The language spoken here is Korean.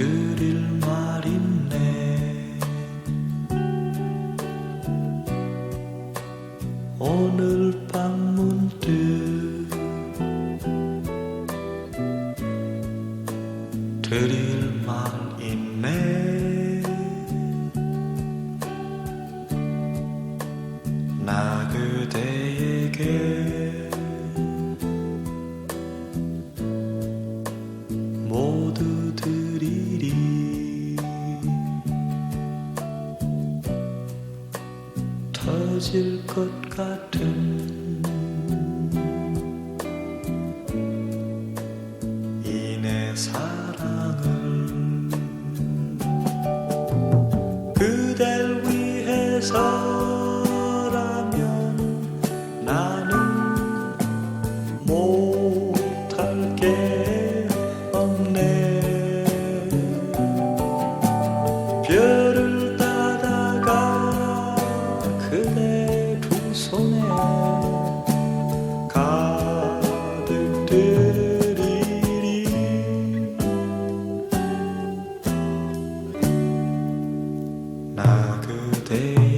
드릴 말 있네 오늘 밤 문득 드릴 말 있네 나 그대에게 터질 것 같은 이내 사 day.